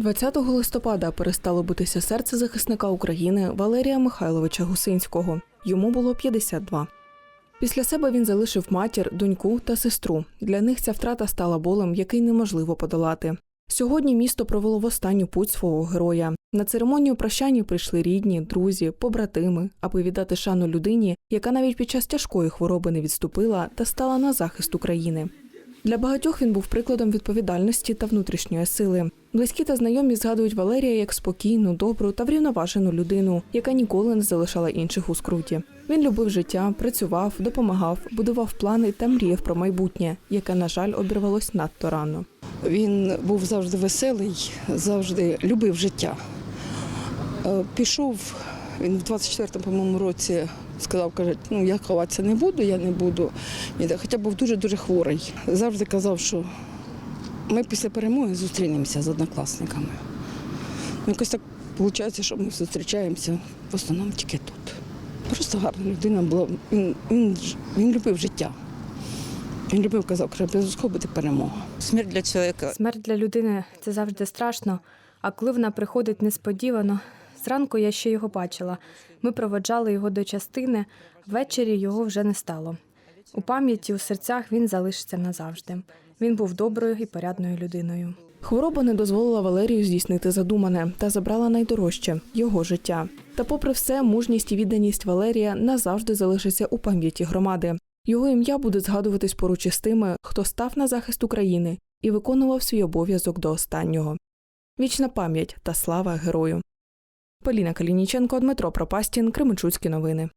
20 листопада перестало битися серце захисника України Валерія Михайловича Гусинського. Йому було 52. Після себе він залишив матір, доньку та сестру. Для них ця втрата стала болем, який неможливо подолати. Сьогодні місто провело в останню путь свого героя. На церемонію прощання прийшли рідні, друзі, побратими, аби віддати шану людині, яка навіть під час тяжкої хвороби не відступила та стала на захист України. Для багатьох він був прикладом відповідальності та внутрішньої сили. Близькі та знайомі згадують Валерія як спокійну, добру та врівноважену людину, яка ніколи не залишала інших у скруті. Він любив життя, працював, допомагав, будував плани та мріяв про майбутнє, яке, на жаль, обірвалось надто рано. Він був завжди веселий, завжди любив життя. Е, Пішов він в 24-му по-моєму, році сказав, каже, ну я ховатися не буду, я не буду. Хоча був дуже-дуже хворий. Завжди казав, що ми після перемоги зустрінемося з однокласниками. Ну, Якось так виходить, що ми зустрічаємося в основному тільки тут. Просто гарна людина була. Він, він, він любив життя. Він любив казав, що обов'язково буде перемога. Смерть для человека Смерть для людини це завжди страшно, а коли вона приходить несподівано. Зранку я ще його бачила. Ми проводжали його до частини, ввечері його вже не стало. У пам'яті, у серцях він залишиться назавжди. Він був доброю і порядною людиною. Хвороба не дозволила Валерію здійснити задумане та забрала найдорожче його життя. Та, попри все, мужність і відданість Валерія назавжди залишиться у пам'яті громади. Його ім'я буде згадуватись поруч із тими, хто став на захист України і виконував свій обов'язок до останнього. Вічна пам'ять та слава герою. Поліна Калініченко, Дмитро Пропастін, Кременчуцькі новини.